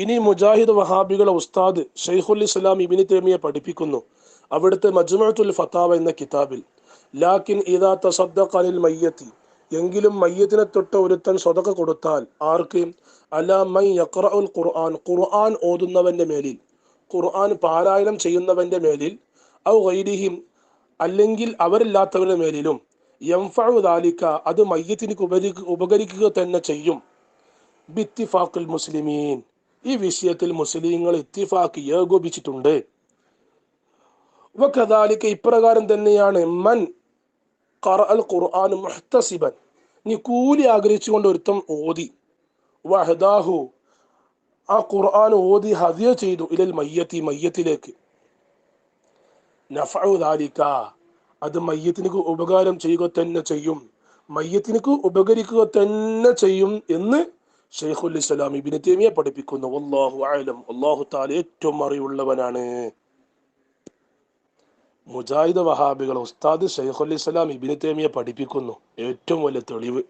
ഇനി മുജാഹിദ് വഹാബികളെ ഉസ്താദ് ഷെയ്ഖുൽ ഇസ്ലാം ഇബിനി തേമിയെ പഠിപ്പിക്കുന്നു. അവിടുത്തെ മജ്മുഅത്തുൽ ഫത്താവ എന്ന കിതാബിൽ ലാക്കിൻ ഇദാ തസദ്ദഖ അനിൽ മയ്യത്തി എങ്കിലും മയ്യത്തിനെ തൊട്ട് ഒരുത്തൻ സ്വതക കൊടുത്താൽ ആർക്ക്? അല മൈ ഖുർആൻ ഖുർആൻ ഓതുന്നവന്റെ മേലിൽ ഖുർആൻ പാരായണം ചെയ്യുന്നവന്റെ മേലിൽ ഔ ഗൈരിഹിം അല്ലെങ്കിൽ അവരില്ലാത്തവരുടെ മേലിലും ദാലിക അത് മയ്യത്തിന് ഉപകരിക്കുക തന്നെ ചെയ്യും ബിത്തിഫാഖുൽ മുസ്ലിമീൻ. ഈ വിഷയത്തിൽ മുസ്ലിങ്ങൾ ഇത്തിഫാക്ക് ഏകോപിച്ചിട്ടുണ്ട്. വകദാലിക ഇപ്രകാരം തന്നെയാണ് മൻ ഖറഅൽ ഖുർആൻ മുഹ്തസിബൻ. നീ കൂലി ആഗ്രഹിച്ചുകൊണ്ട് ഒരുത്തം ഓതി. വഹദാഹു ആ ഖുർആൻ ഓതി ഹദിയ ചെയ്തു. ഇലൽ മയ്യത്തി മയ്യത്തിലേക്ക്. ദാലിക അത് മയ്യത്തിനക്ക് ഉപകാരം ചെയ്യുക തന്നെ ചെയ്യും. മയ്യത്തിനക്ക് ഉപകരിക്കുക തന്നെ ചെയ്യും എന്ന് ഷെയ്ഖുൽ ഇസ്ലാം ഇബിന് തേമിയെ പഠിപ്പിക്കുന്നു. അള്ളാഹു ആലം അള്ളാഹു താൽ ഏറ്റവും അറിവുള്ളവനാണ്. മുജാഹിദ് വഹാബികൾ ഉസ്താദ് ഷെയ്ഖുൽ ഇസ്ലാം ഇബിന് തേമിയെ പഠിപ്പിക്കുന്നു. ഏറ്റവും വലിയ തെളിവ്.